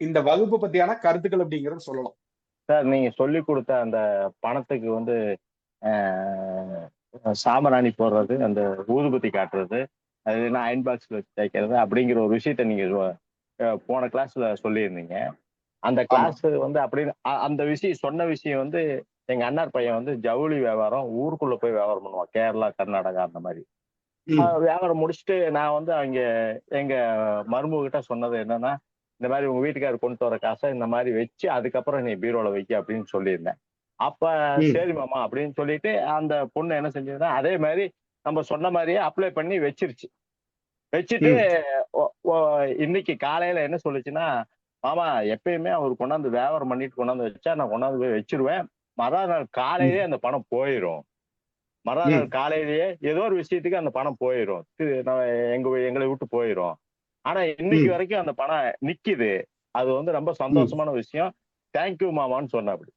இந்த வகுப்பு பத்தியான கருத்துக்கள் அப்படிங்கறத சொல்லலாம். சார் நீங்க சொல்லி கொடுத்த அந்த பணத்துக்கு வந்து ஆஹ், சாம்பிராணி போடுறது அந்த ஊதுபத்தி காட்டுறது அது என்ன அயன் பாக்ஸ்ல வச்சு தைக்கிறது அப்படிங்கிற ஒரு விஷயத்த நீங்க போன கிளாஸ்ல சொல்லியிருந்தீங்க. அந்த கிளாஸ் வந்து அப்படின்னு அந்த விஷயம் சொன்ன விஷயம் வந்து எங்க அண்ணார் பையன் வந்து ஜவுளி வியாபாரம் ஊருக்குள்ள போய் வியாபாரம் பண்ணுவான். கேரளா கர்நாடகா அந்த மாதிரி. வியாபாரம் முடிச்சுட்டு நான் வந்து அவங்க எங்க மருமக கிட்ட சொன்னது என்னன்னா இந்த மாதிரி உங்க வீட்டுக்காரர் கொண்டு வர காசை இந்த மாதிரி வச்சு அதுக்கப்புறம் நீ பீரோல வைக்க அப்படின்னு சொல்லியிருந்தேன். அப்ப. சரி மாமா அப்படின்னு சொல்லிட்டு அந்த பொண்ணு என்ன செஞ்சதுன்னா அதே மாதிரி நம்ம சொன்ன மாதிரியே அப்ளை பண்ணி வச்சிருச்சு. வச்சுட்டு இன்னைக்கு காலையில என்ன சொல்லுச்சுன்னா மாமா எப்பயுமே அவர் கொண்டாந்து வியாபாரம் பண்ணிட்டு கொண்டாந்து வச்சா நான் கொண்டாந்து போய் வச்சிருவேன். மறுநாள் காலையிலேயே அந்த பணம் போயிடும் மறுநாள் காலையிலேயே ஏதோ ஒரு விஷயத்துக்கு அந்த பணம் போயிடும் எங்க எங்களை விட்டு போயிடும் ஆனா இன்னைக்கு. வரைக்கும் அந்த பணம் நிக்குது. அது வந்து ரொம்ப சந்தோஷமான விஷயம். தேங்க்யூ மாமான்னு சொன்ன அப்படி